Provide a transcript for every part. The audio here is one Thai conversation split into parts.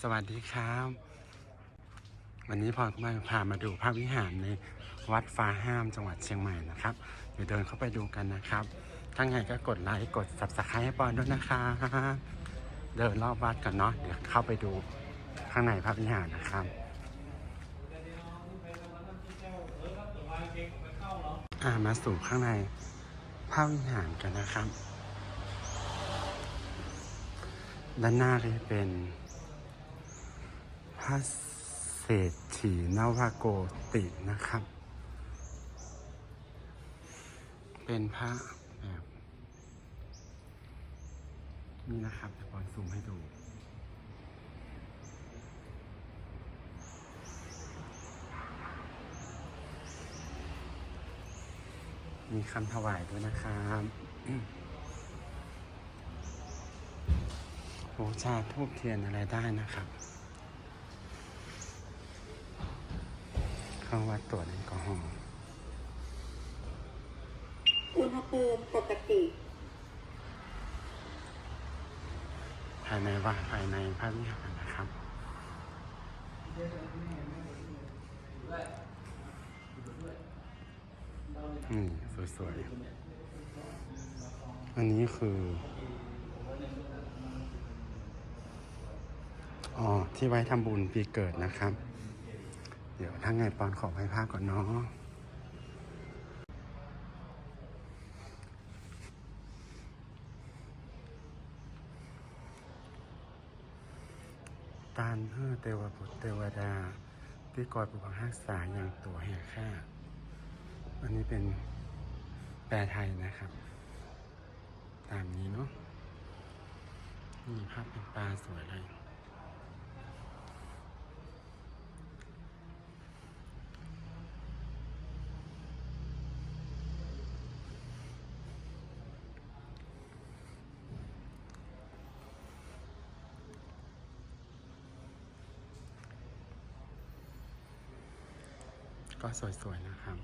สวัสดีครับ วันนี้พอมาพามาดูพระวิหารในวัดฟ้าห้ามจังหวัดเชียงใหม่นะครับเดี๋ยวเดินเข้าไปดูกันนะครับถ้าไงก็กดไลค์กด subscribe ให้ปอนด้วยนะครับเดินรอบวัดกันเนาะเดี๋ยวเข้าไปดูข้างในพระวิหารนะครับอ่ามาสู่ข้างในพระวิหารกันนะครับ ด้านหน้าก็จะเป็น พระเศรษฐีนวโกตินะครับ เป็นพระแบบนี่นะครับเดี๋ยวบอลซูมให้ดูมีคำถวายด้วยนะครับอืมบูชาทูบเทียนอะไรได้นะครับ เข้าวัดตรวจแอลกอฮอล์อุณหภูมิปกติ ภายในวัดภายในพระวิหารนะครับ นี่สวยๆ อันนี้คือ อ๋อ ที่ไว้ทำบุญปีเกิดนะครับ เดี๋ยวถ้าไงปอนขอไปภาพก่อนเนาะตานเพื่อเทวบุตรเทวดา ที่กอดปกปักรักษาอย่างตัวแห่ข้าอันนี้เป็นแปลไทยนะครับ ตามนี้เนาะนี่ภาพเป็นปลาสวยเลย ก็สวยๆนะครับ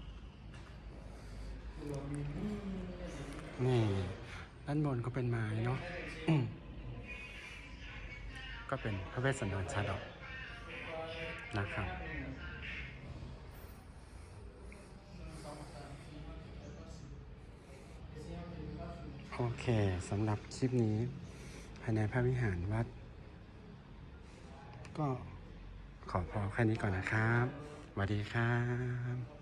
นี่ ด้านบนก็เป็นไม้เนาะก็เป็นพระเวสสันดรชาดกนะครับโอเคสำหรับคลิปนี้ ภายในพระวิหารวัด ก็ขอพอแค่นี้ก่อนนะครับ วัสดีครับ